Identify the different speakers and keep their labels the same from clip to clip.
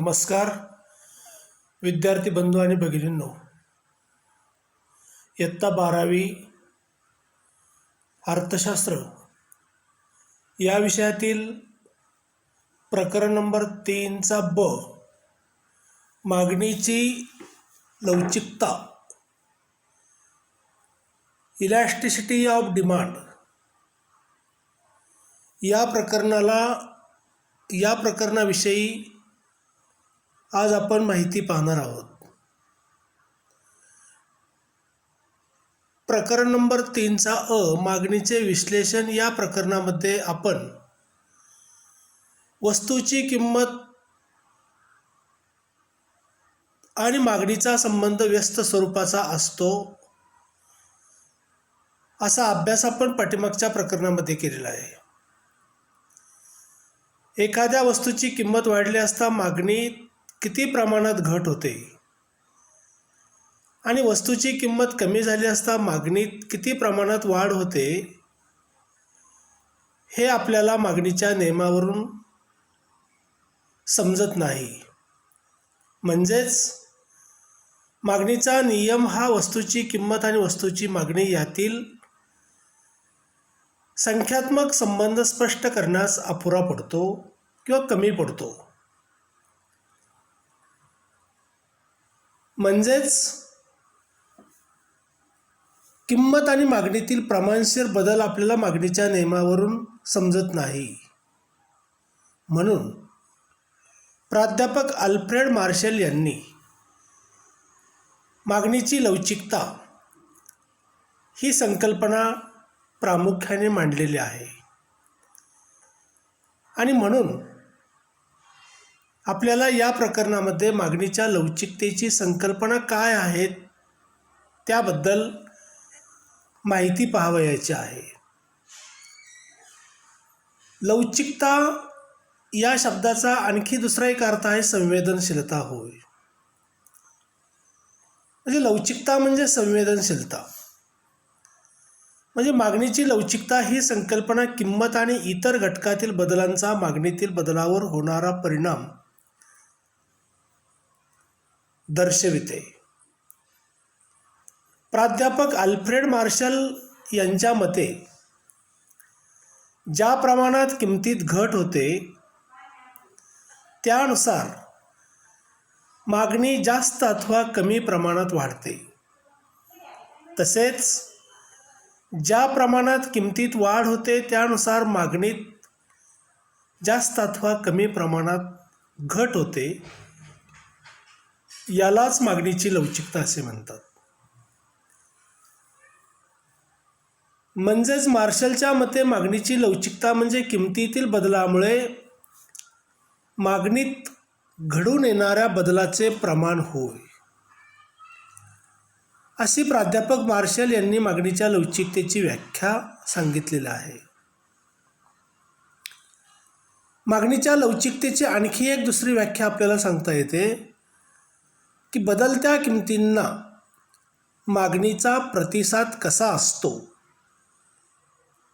Speaker 1: नमस्कार विद्यार्थी बंधू आणि भगिनींनो. इयत्ता बारावी अर्थशास्त्र या विषयातील प्रकरण नंबर तीनचा ब मागणीची लवचिकता. इलॅस्टिसिटी ऑफ डिमांड या प्रकरणाला या प्रकरणाविषयी आज आपण माहिती पाहणार आहोत. प्रकरण नंबर तीनचा अ मागणीचे विश्लेषण या प्रकरणामध्ये आपण वस्तूची किंमत आणि मागणीचा संबंध व्यस्त स्वरूपाचा असतो असा अभ्यास आपण पाठीमागच्या प्रकरणामध्ये केलेला आहे. एखाद्या वस्तूची किंमत वाढली असता मागणी किती प्रमाणात घट होते? आणि वस्तूची किंमत कमी झाली असता मागणीत किती प्रमाणात वाढ होते? हे आपल्याला मागणीच्या नियमावरून समजत नाही. म्हणजेच मागणीचा नियम हा वस्तूची किंमत आणि वस्तूची मागणी यातील संख्यात्मक संबंध स्पष्ट करण्यास अपुरा पडतो किंवा कमी पडतो. म्हणजेच किंमत आणि मागणीतील प्रमाणशीर बदल आपल्याला मागणीच्या नियमावरून समजत नाही. म्हणून प्राध्यापक अल्फ्रेड मार्शल यांनी मागणीची लवचिकता ही संकल्पना प्रामुख्याने मांडलेली आहे. आणि म्हणून आपल्याला या प्रकरणामध्ये मागणीच्या लवचिकतेची संकल्पना काय आहेत त्याबद्दल माहिती पाहावयाची आहे. लवचिकता या शब्दाचा आणखी दुसरा एक अर्थ आहे संवेदनशीलता होय. म्हणजे लवचिकता म्हणजे संवेदनशीलता. म्हणजे मागणीची लवचिकता ही संकल्पना किंमत आणि इतर घटकातील बदलांचा मागणीतील बदलावर होणारा परिणाम. दर्शविते. प्राध्यापक अल्फ्रेड मार्शल यांच्या मते ज्या प्रमाणात किमतीत घट होते त्यानुसार मागणी जास्त अथवा कमी प्रमाणात वाढते. तसेच ज्या प्रमाणात किमतीत वाढ होते त्यानुसार मागणीत जास्त अथवा कमी प्रमाणात घट होते यालाच मागणीची लवचिकता असे म्हणतात. म्हणजेच मार्शलच्या मते मागणीची लवचिकता म्हणजे किमतीतील बदलामुळे मागणीत घडून येणाऱ्या बदलाचे प्रमाण होय. अशी प्राध्यापक मार्शल यांनी मागणीच्या लवचिकतेची व्याख्या सांगितलेली आहे. मागणीच्या लवचिकतेची आणखी एक दुसरी व्याख्या आपल्याला सांगता येते. की बदलत्या किमतींना मागणीचा प्रतिसाद कसा असतो?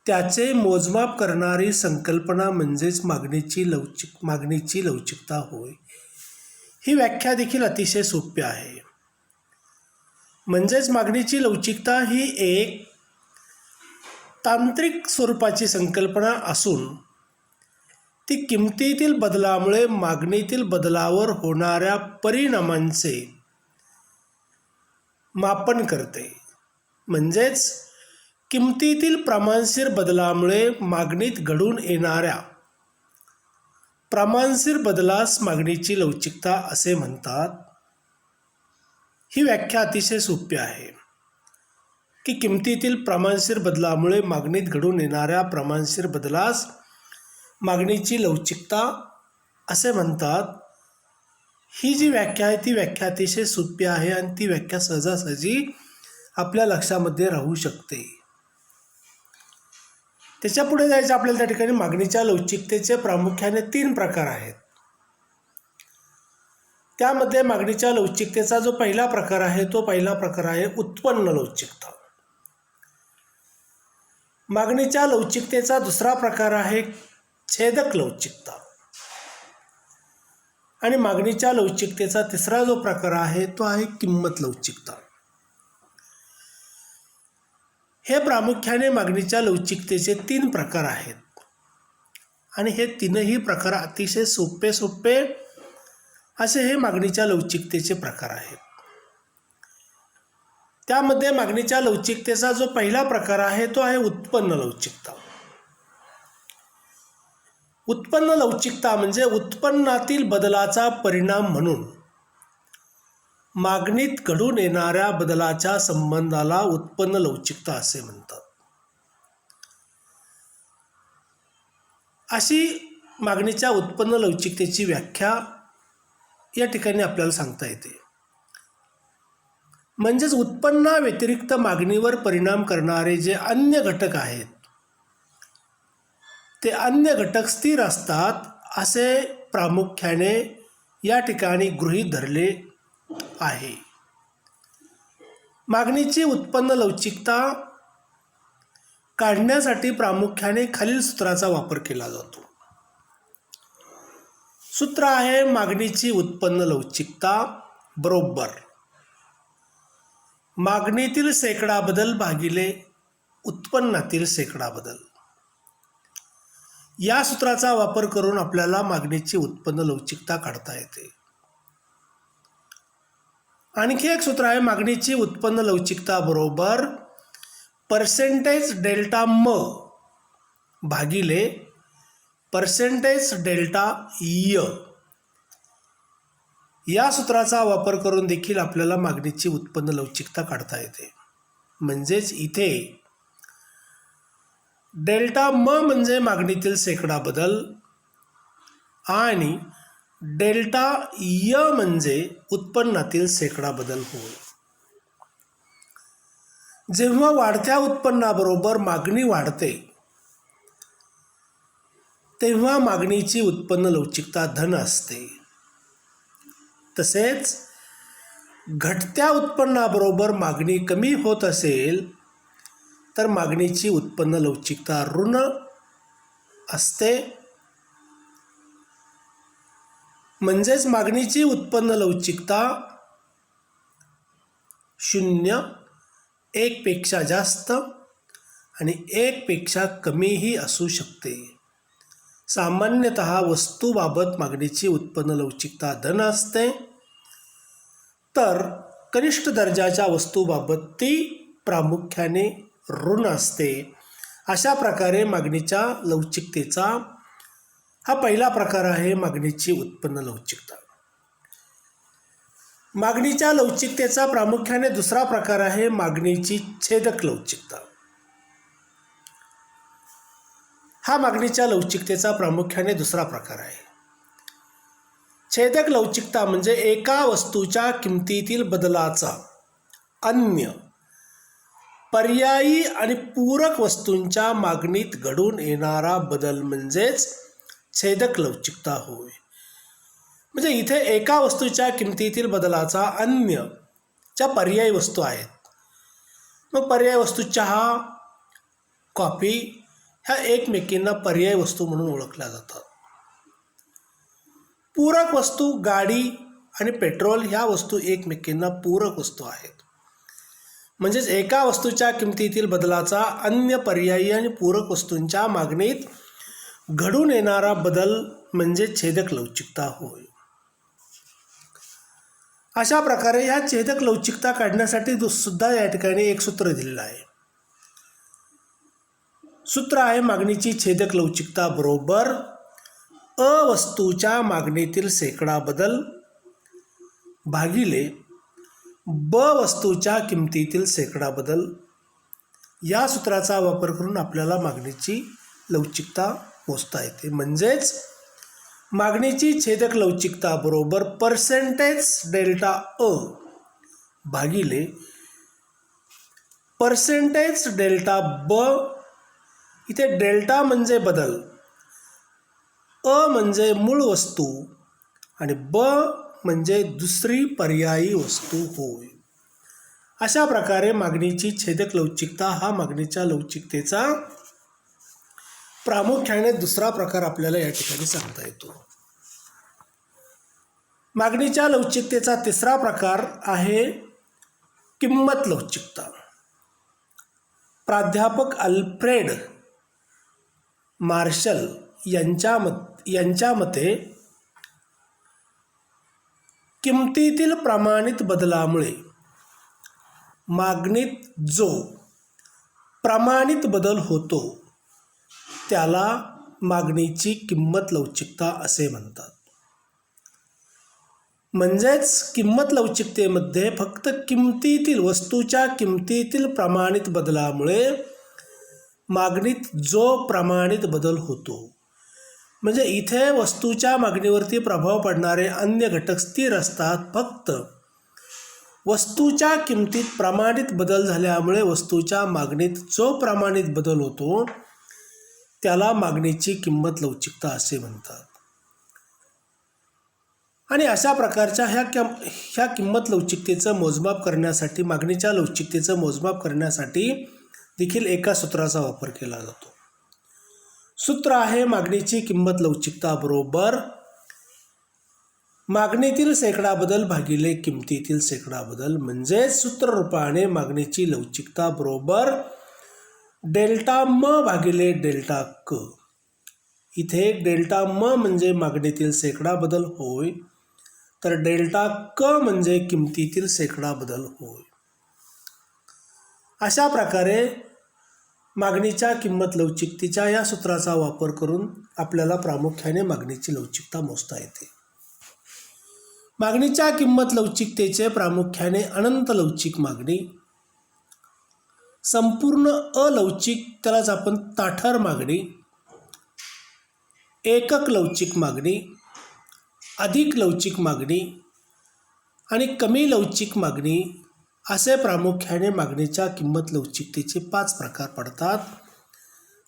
Speaker 1: त्याचे मोजमाप करणारी संकल्पना म्हणजेच मागणीची लवचिक मागणीची लवचिकता होय. ही व्याख्या देखील अतिशय सोपी आहे. म्हणजेच मागणीची लवचिकता ही एक तांत्रिक स्वरूपाची संकल्पना असून ती किमतीतील बदलामुळे मागणीतील बदलावर होणाऱ्या परिणामांचे मापन करते. म्हणजेच किमतीतील प्रमाणशीर बदलामुळे मागणीत घडून येणाऱ्या प्रमाणशीर बदलास मागणीची लवचिकता असे म्हणतात. ही व्याख्या अतिशय सोपी आहे. की किमतीतील प्रमाणशीर बदलामुळे मागणीत घडून येणाऱ्या प्रमाणशीर बदलास मागणीची लवचिकता असे म्हणतात. ही जी व्याख्या आहे ती व्याख्या अतिशय सोपी आहे आणि ती व्याख्या सहजासहजी आपल्या लक्षामध्ये राहू शकते. त्याच्या पुढे जायचं आपल्याला त्या ठिकाणी मागणीच्या लवचिकतेचे प्रामुख्याने तीन प्रकार आहेत. त्यामध्ये मागणीच्या लवचिकतेचा जो पहिला प्रकार आहे तो पहिला प्रकार आहे उत्पन्न लवचिकता. मागणीच्या लवचिकतेचा दुसरा प्रकार आहे छेदक लवचिकता. आणि मागणीच्या लवचिकतेचा तिसरा जो प्रकार आहे तो आहे किंमत लवचिकता. हे प्रामुख्याने मागणीच्या लवचिकतेचे तीन प्रकार आहेत. आणि हे तीनही प्रकार अतिशय सोपे सोपे असे हे मागणीच्या लवचिकतेचे प्रकार आहेत. त्यामध्ये मागणीच्या लवचिकतेचा जो पहिला प्रकार आहे तो आहे उत्पन्न लवचिकता. उत्पन्न लवचिकता म्हणजे उत्पन्नातील बदलाचा परिणाम म्हणून. मागणीत घडून येणाऱ्या बदलाच्या संबंधाला उत्पन्न लवचिकता असे म्हणतात. अशी मागणीच्या उत्पन्न लवचिकतेची व्याख्या या ठिकाणी आपल्याला सांगता येते. म्हणजेच उत्पन्नाव्यतिरिक्त मागणीवर परिणाम करणारे जे अन्य घटक आहेत ते अन्य घटक स्थिर असतात असे प्रामुख्याने या ठिकाणी गृहीत धरले आहे. मागणीची उत्पन्न लवचिकता काढण्यासाठी प्रामुख्याने खालील सूत्राचा वापर केला जातो. सूत्र आहे मागणीची उत्पन्न लवचिकता बरोबर. मागणीतील शेकडा बदल भागिले उत्पन्नातील शेकडा बदल. या सूत्राचा वापर करून आपल्याला मागणीची उत्पन्न लवचिकता काढता येते. आणखी एक सूत्र आहे मागणीची उत्पन्न लवचिकता बरोबर पर्सेंटेज डेल्टा म भागिले पर्सेंटेज डेल्टा य या सूत्राचा वापर करून देखील आपल्याला मागणीची उत्पन्न लवचिकता काढता येते. म्हणजेच इथे डेल्टा म म्हणजे मागणीतील शेकडा बदल आणि डेल्टा य म्हणजे उत्पन्नातील शेकडा बदल होय. जेव्हा वाढत्या उत्पन्नाबरोबर मागणी वाढते तेव्हा मागणीची उत्पन्न लवचिकता धन असते. तसेच घटत्या उत्पन्नाबरोबर मागणी कमी होत असेल तर मागणीची उत्पन्न लवचिकता ऋण असते. म्हणजेच मागणीची उत्पन्न लवचिकता शून्य एकपेक्षा जास्त आणि एकपेक्षा कमीही असू शकते. सामान्यतः वस्तूबाबत मागणीची उत्पन्न लवचिकता धन असते. तर कनिष्ठ दर्जाच्या वस्तूबाबत ती प्रामुख्याने ऋण असते. अशा प्रकारे मागणीच्या लवचिकतेचा हा पहिला प्रकार आहे मागणीची उत्पन्न लवचिकता. मागणीच्या लवचिकतेचा प्रामुख्याने दुसरा प्रकार आहे मागणीची छेदक लवचिकता. हा मागणीच्या लवचिकतेचा प्रामुख्याने दुसरा प्रकार आहे. छेदक लवचिकता म्हणजे एका वस्तूच्या किमतीतील बदलाचा अन्य पर्यायी आणि पूरक वस्तूंच्या मागणीत घडून येणारा बदल म्हणजेच छेदक लवचिकता होय. म्हणजे इथे एका वस्तूच्या किमतीतील बदलाचा अन्य ज्या पर्यायी वस्तू आहेत मग पर्यायी वस्तू चहा कॉफी ह्या एकमेकींना पर्यायी वस्तू म्हणून ओळखल्या जातात. पूरक वस्तू गाडी आणि पेट्रोल ह्या वस्तू एकमेकींना पूरक वस्तू आहेत. म्हणजेच एका वस्तूच्या किमतीतील बदलाचा अन्य पर्यायी आणि पूरक वस्तूंच्या मागणीत घडून येणारा बदल म्हणजे छेदक लवचिकता होय. अशा प्रकारे ह्या छेदक लवचिकता काढण्यासाठी सुद्धा या ठिकाणी एक सूत्र दिलेलं आहे. सूत्र आहे मागणीची छेदक लवचिकता बरोबर अ वस्तूच्या मागणीतील शेकडा बदल भागिले ब वस्तूच्या किमतीतील शेकडा बदल या सूत्राचा वापर करून आपल्याला मागणीची लवचिकता मोजता येते. म्हणजेच मागणीची छेदक लवचिकता बरोबर पर्सेंटेज डेल्टा अ भागिले पर्सेंटेज डेल्टा ब इथे डेल्टा म्हणजे बदल अ म्हणजे मूळ वस्तू आणि ब म्हणजे दुसरी पर्यायी वस्तू होय. अशा प्रकारे मागणीची छेदक लवचिकता हा मागणीच्या लवचिकतेचा प्रामुख्याने दुसरा प्रकार आपल्याला या ठिकाणी सांगता येतो. मागणीच्या लवचिकतेचा तिसरा प्रकार आहे किंमत लवचिकता. प्राध्यापक अल्फ्रेड मार्शल यांच्या मत यांच्या मते किमतीतील प्रमाणित बदलामुळे मागणीत जो प्रमाणित बदल होतो त्याला मागणीची किंमत लवचिकता असे म्हणतात. म्हणजेच किंमत लवचिकतेमध्ये फक्त किमतीतील वस्तूच्या किमतीतील प्रमाणित बदलामुळे मागणीत जो प्रमाणित बदल होतो म्हणजे इथे वस्तूच्या मागणीवरती प्रभाव पडणारे अन्य घटक स्थिर असतात फक्त. वस्तूच्या किमतीत प्रमाणित बदल झाल्यामुळे वस्तूच्या मागणीत जो प्रमाणित बदल होतो त्याला मागणीची किंमत लवचिकता असे म्हणतात. आणि अशा प्रकारच्या ह्या किम ह्या किंमत लवचिकतेचं मोजमाप करण्यासाठी मागणीच्या लवचिकतेचं मोजमाप करण्यासाठी देखील एका सूत्राचा वापर केला जातो. सूत्र आहे मागणीची किंमत लवचिकता बरोबर मागणीतील सेकडा बदल भागिले किमतीतील सेकडा बदल म्हणजे सूत्ररूपाने मागणीची लवचिकता बरोबर डेल्टा म भागिले डेल्टा क. इथे डेल्टा म म्हणजे मागणीतील सेकडा बदल होय तर डेल्टा क म्हणजे किमतीतील सेकडा बदल होय. अशा प्रकारे मागणीच्या किंमत लवचिकतेच्या या सूत्राचा वापर करून आपल्याला प्रामुख्याने मागणीची लवचिकता मोजता येते. मागणीच्या किंमत लवचिकतेचे प्रामुख्याने अनंत लवचिक मागणी संपूर्ण अलवचिक त्यालाच आपण ताठर मागणी एकक लवचिक मागणी अधिक लवचिक मागणी आणि कमी लवचिक मागणी असे प्रामुख्याने मागणीच्या किंमत लवचिकतेचे पाच प्रकार पडतात.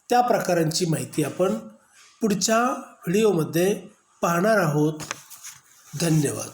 Speaker 1: त्या प्रकारांची माहिती आपण पुढच्या व्हिडिओमध्ये पाहणार आहोत. धन्यवाद.